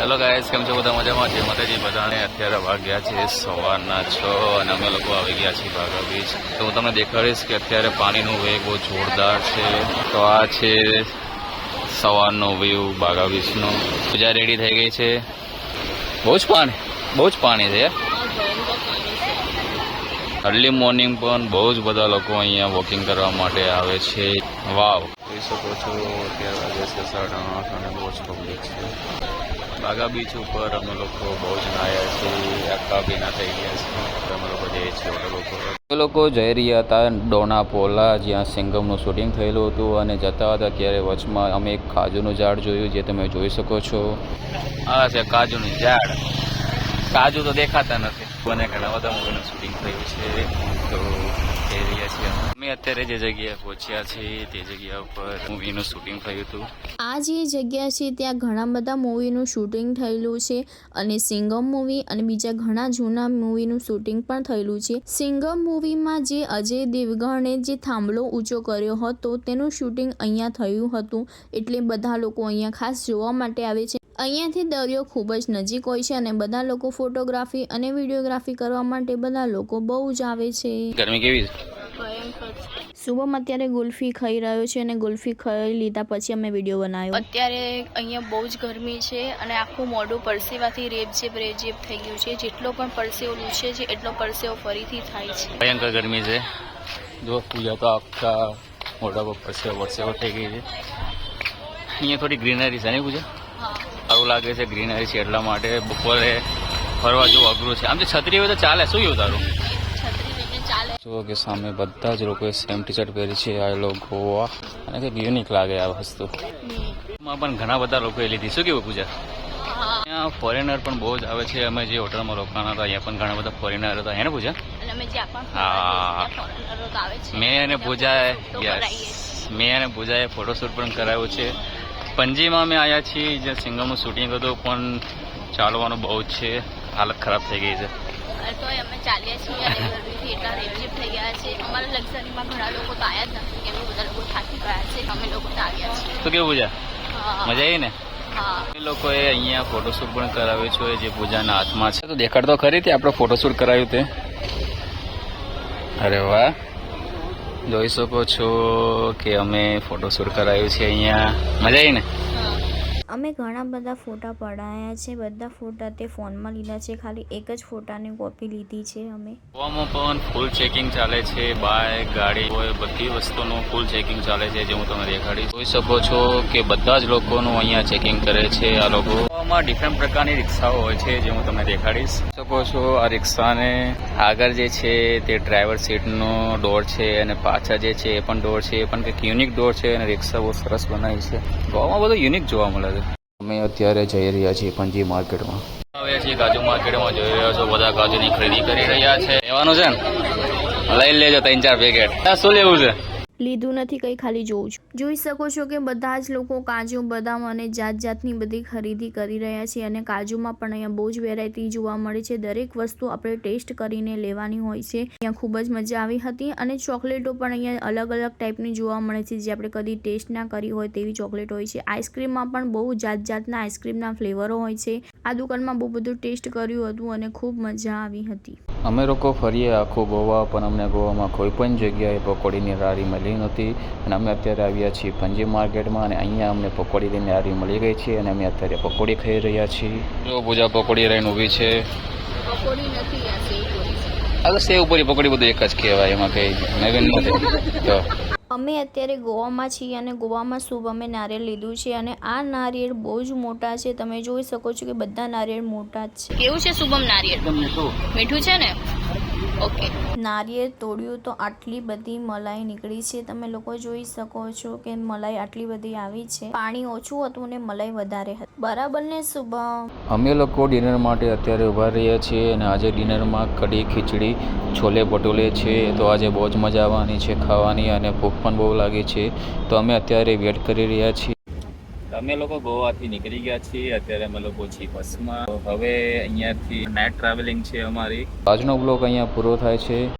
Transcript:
Hello guys કેમ છો? બધા મજામાં? છે માતાજી. બધાને અત્યારે વાગ્યા છે સવારના છ અને અમે લોકો આવી ગયા છીએ ભાગા બીચ. તો હું તમને દેખાડીશ કે અત્યારે પાણીનો વેગ બહુ જોરદાર છે. તો આ છે સવારનો વ્યૂ બાગા બીચનો. પૂજા રેડી થઈ ગઈ છે, બહુ જ પાણી, બહુ જ પાણી છે. અર્લી મોર્નિંગ પણ બહુ જ બધા લોકો અહીંયા વોકિંગ કરવા માટે આવે છે. વાવ જોઈ શકો છો, અત્યારે વાગે છે સાડા આઠ અને બહુ જ પબ્લિક છે. બાગા બીચ ઉપર અમે લોકો બહુ જ નાહ્યા છીએ, આખા ભીના થઈ ગયા છે અમે લોકો જઈએ છીએ ઉપર. અમે લોકો જઈ રહ્યા હતા ડોના પોલા જ્યાં સિંગમનું શૂટિંગ થયેલું હતું અને જતા હતા ત્યારે વચમાં અમે એક કાજુનું ઝાડ જોયું, જે તમે જોઈ શકો છો. આ છે કાજુનું ઝાડ. કાજુ તો દેખાતા નથી. મને ઘણા બધા મૂવીનું શૂટિંગ થયું છે. તો જઈ રહ્યા છીએ અમે. અત્યારે જે જગ્યાએ પહોંચ્યા છીએ તે જગ્યા ઉપર મૂવીનું શૂટિંગ થયું હતું આ જે જગ્યા છે ત્યાં ઘણા બધા મૂવીનું શૂટિંગ થયેલું છે અને સિંગમ મૂવી અને બીજા ઘણા જૂના મૂવીનું શૂટિંગ પણ થયેલું છે સિંગમ મૂવીમાં જે અજય દેવગણે જે થાંભલો ઊંચો કર્યો હતો તેનું શૂટિંગ અહીંયા થયું હતું એટલે બધા લોકો અહીંયા ખાસ જોવા માટે આવે છે અહીંયાથી દરિયો ખૂબ જ નજીક હોય છે અને બધા લોકો ફોટોગ્રાફી અને વિડીયોગ્રાફી કરવા માટે બધા લોકો બહુ જ આવે છે. ગરમી કેવી છે? શુભમ અત્યારે ગુલ્ફી ખાઈ રહ્યો છે અને ગુલ્ફી ખાઈ લીધા પછી અમે વીડિયો બનાવ્યો. અત્યારે અહીંયા બહુ જ ગરમી છે અને આખું મોઢું પરસેવાથી રેબઝેબ રેબઝેબ થઈ ગયું છે જેટલો પણ પરસેવો લૂછે છે એટલો પરસેવો ફરીથી થાય છે. ભયંકર ગરમી છે. જો પૂજા તો આખા મોઢા પર પરસેવો પરસેવો થઈ ગઈ છે. અહીંયા થોડી ગ્રીનરી છે ને પૂજા? હા. લાગે છે ગ્રીનરી છે એટલા માટે બપોરે ફરવા જેવું અઘરું છે. આમ તો છત્રી હોય તો ચાલે શું એવું તારું? જુઓ કે સામે બધા જ લોકોએ સેમ ટી શર્ટ પહેરી છે આ લોકો ગોવા. અને કંઈક યુનિક લાગે આ વસ્તુ. એમાં પણ ઘણા બધા લોકોએ લીધી. શું કેવું પૂજા? ત્યાં ફોરેનર પણ બહુ જ આવે છે. અમે જે હોટલમાં રોકાણા હતા અહીંયા પણ ઘણા બધા ફોરેનર હતા. હે ને પૂજા? હા. મેં અને પૂજાએ. મેં અને પૂજાએ ફોટોશૂટ પણ કરાવ્યું છે. પંજીમાં અમે આવ્યા છીએ જ્યાં સિંગમનું શૂટિંગ હતું પણ ચાલવાનું બહુ જ છે. હાલત ખરાબ થઈ ગઈ છે. અને તોય અમે ચાલીએ છીએ ગરમીથી એટલા રેબઝેબ થઈ ગયા છે અમારા લક્ઝરીમાં ઘણા લોકો તો આવ્યા જ નથી કેમ બધા લોકો થાકી ગયા છે અમે લોકો તો આવ્યા છીએ. તો કેવું પૂજા? મજા આવી ને? એ લોકોએ અહીંયા ફોટોશૂટ પણ કરાવ્યું છે જે પૂજાના હાથમાં છે. તો દેખાડતો ખરી તે આપણે ફોટોશૂટ કરાવ્યું તે. અરે વાહ. જોઈ શકો છો કે અમે ફોટોશૂટ કરાયું છે અહીંયા. મજા આવી ને? અમે ઘણા બધા ફોટા પડાયા છે. બધા ફોટા તે ફોનમાં લીધા છે. ખાલી એક જ ફોટાની કોપી લીધી છે અમે. ગોવામાં પણ ફૂલ ચેકિંગ ચાલે છે. બાઇક ગાડી હોય બધી વસ્તુનું ફૂલ ચેકિંગ ચાલે છે જે હું તમને દેખાડી. જોઈ શકો છો કે બધા જ લોકોનું અહીંયા ચેકિંગ કરે છે આ લોકો. ગોવામાં ડિફરન્ટ પ્રકારની રિક્ષાઓ હોય છે જે હું તમને દેખાડીશ. શકો છો આ રિક્ષાને આગળ જે છે તે ડ્રાઈવર સીટનો ડોર છે અને પાછળ જે છે એ પણ ડોર છે. એ પણ કંઈક યુનિક ડોર છે અને રિક્ષા બહુ સરસ બનાવી છે. ગોવામાં બધું યુનિક જોવા મળે છે. અમે અત્યારે જઈ રહ્યા છીએ પંજી માર્કેટમાં. આવ્યા છીએ કાજુ માર્કેટમાં જોઈ રહ્યા છો બધા કાજુની ખરીદી કરી રહ્યા છે. લેવાનું છે ને? લઈ લેજો ત્રણ ચાર પેકેટ શું લેવું છે? લીધું નથી, કંઈ ખાલી જોઉં છું. જોઈ શકો છો કે બધા જ લોકો કાજુ, બદામ અને જાત જાતની બધી ખરીદી કરી રહ્યા છે અને કાજુમાં પણ અહીંયા બહુ જ વેરાયટી જોવા મળે છે. દરેક વસ્તુ આપણે ટેસ્ટ કરીને લેવાની હોય છે. ત્યાં ખૂબ જ મજા આવી હતી અને ચોકલેટો પણ અહીંયા અલગ અલગ ટાઈપની જોવા મળે છે. જે આપણે કદી ટેસ્ટ ના કરી હોય તેવી ચોકલેટ હોય છે. આઈસ્ક્રીમમાં પણ બહુ જાત જાતના આઈસ્ક્રીમના ફ્લેવરો હોય છે. આ દુકાનમાં બહુ બધું ટેસ્ટ કર્યું હતું અને ખૂબ મજા આવી હતી. અમે લોકો ફરીએ આખું ગોવા પણ અમને ગોવામાં કોઈ પણ જગ્યાએ પકોડીની રારી મળી નથી અને અમે અત્યારે આવ્યા છીએ પંજી માર્કેટમાં અને અહીંયા અમને પકોડીની રારી મળી ગઈ છે અને અમે અત્યારે પકોડી ખાઈ રહ્યા છીએ. જો પૂજા પકોડી રહીને ઊભી છે. તો સેવ પૂરી પકોડી બધું એક જ કહેવાય એમાં કંઈ નવીન નથી. તો અમે અત્યારે ગોવામાં છીએ અને ગોવામાં શુભ અમે નારિયેળ લીધું છે અને આ નારિયેળ બહુ જ મોટા છે. તમે જોઈ શકો છો કે બધા નારિયેળ મોટા જ છે. કેવું છે શુભમ નારિયેળ? મીઠું છે ને? ઓકે નારિયેળ તોડ્યું તો આટલી બધી મલાઈ નીકળી છે. તમે લોકો જોઈ શકો છો કે મલાઈ આટલી બધી આવી છે. પાણી ઓછું હતું ને મલાઈ વધારે હતી. બરાબર ને શુભમ? અમે લોકો ડિનર માટે અત્યારે ઊભા રહ્યા છીએ અને આજે ડિનરમાં કઢી ખીચડી છોલે ભટુલે છે. તો આજે બહુ જ મજા આવવાની છે ખાવાની અને ભૂખ પણ બહુ લાગી છે. તો અમે અત્યારે વેટ કરી રહ્યા છીએ. અમે લોકો ગોવાથી નીકળી ગયા છીએ. અત્યારે અમે લોકો છીએ બસમાં. હવે અહીંયાથી નાઇટ ટ્રાવેલિંગ છે અમારી. આજનો બ્લોગ અહીંયા પૂરો થાય છે.